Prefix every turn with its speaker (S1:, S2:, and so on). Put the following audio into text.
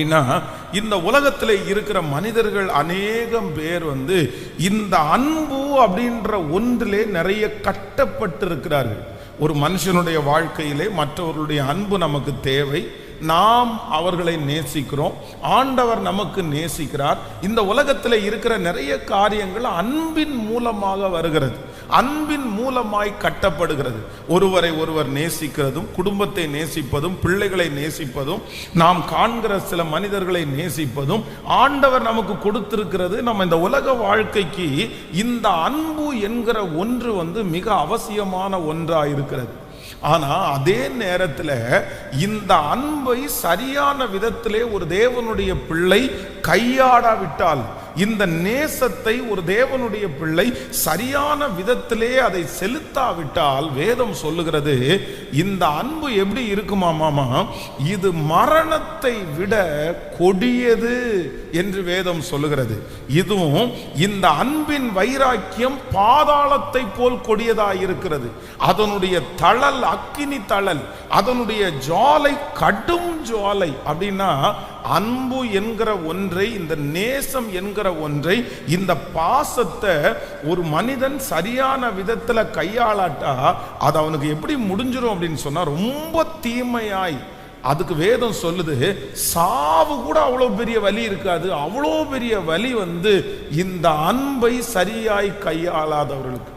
S1: அப்படின்னா இந்த உலகத்தில் இருக்கிற மனிதர்கள் அநேகம் பேர் வந்து இந்த அன்பு அப்படின்ற ஒன்றிலே நிறைய கட்டப்பட்டு இருக்கிறார்கள் ஒரு மனுஷனுடைய வாழ்க்கையிலே மற்றவர்களுடைய அன்பு நமக்கு தேவை. நாம் அவர்களை நேசிக்கிறோம். ஆண்டவர் நமக்கு நேசிக்கிறார். இந்த உலகத்தில் இருக்கிற நிறைய காரியங்கள் அன்பின் மூலமாக வருகிறது. அன்பின் மூலமாய் கட்டப்படுகிறது. ஒருவரை ஒருவர் நேசிக்கிறதும் குடும்பத்தை நேசிப்பதும் பிள்ளைகளை நேசிப்பதும் நாம் காண்கிற சில மனிதர்களை நேசிப்பதும் ஆண்டவர் நமக்கு கொடுத்திருக்கிறது நம்ம இந்த உலக வாழ்க்கைக்கு இந்த அன்பு என்கிற ஒன்று வந்து மிக அவசியமான ஒன்றாக இருக்கிறது. ஆனா அதே நேரத்தில் இந்த அன்பை சரியான விதத்திலே ஒரு தேவனுடைய பிள்ளை கையாடாவிட்டால் இந்த நேசத்தை ஒரு தேவனுடைய பிள்ளை சரியான விதத்திலே அதை செலுத்தாவிட்டால் வேதம் சொல்லுகிறது இந்த அன்பு எப்படி இருக்குமா மாமா? இது மரணத்தை விட கொடியது என்று வேதம் சொல்லுகிறது. இதுவும் இந்த அன்பின் வைராக்கியம் பாதாளத்தை போல் கொடியதாய் இருக்கிறது. அதனுடைய தளல் அக்கினி தளல் அதனுடைய ஜுவாலை கடும் ஜுவாலை அப்படின்னா அன்பு என்கிற ஒன்றை இந்த நேசம் என்கிற ஒன்றை இந்த பாசத்தை ஒரு மனிதன் சரியான விதத்தில் கையாளாட்டா அது அவனுக்கு எப்படி முடிஞ்சிடும் அப்படின்னு சொன்னால் ரொம்ப தீமையாய். அதுக்கு வேதம் சொல்லுது சாவு கூட அவ்வளோ பெரிய வலி இருக்காது. அவ்வளோ பெரிய வலி வந்து இந்த அன்பை சரியாய் கையாளாதவர்களுக்கு.